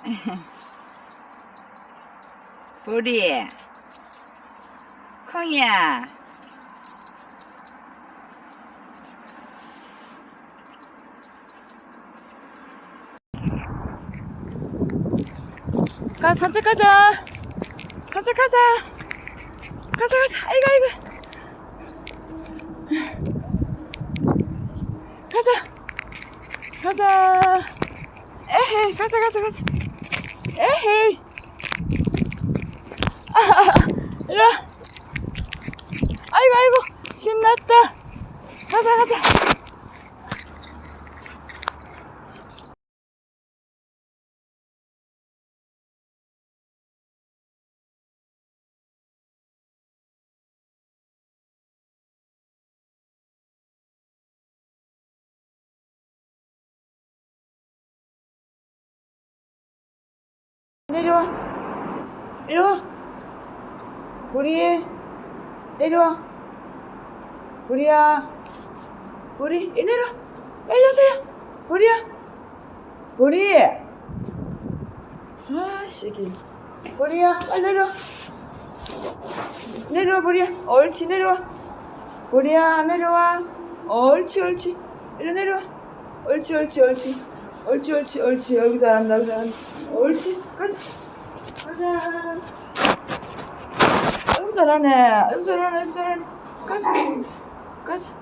보리 콩이야. 가 산책하자. 산책하자. 가자 가자. 아이고 아이고. 가자. 가자. 에헤이 가자 가자 가자 에헤이. 일로 와. 아이고 아이고. 신났다. 가자 가자 내려와. 내려와. 보리 내려와. 보리야. 보리 이 내려 빨리 오세요. 보리야. 보리. 아 시기. 보리야 빨리 내려와. 내려와 보리야. 옳지 내려와. 보리야 내려와. 옳지 옳지 이리 내려와. 옳지 옳지 옳지 옳지 옳지 옳지 여기 잘한다 여기 잘한다 옳지 가자 가자. 여기 잘하네. 여기 잘하네 여기 잘하네. 가자. 가자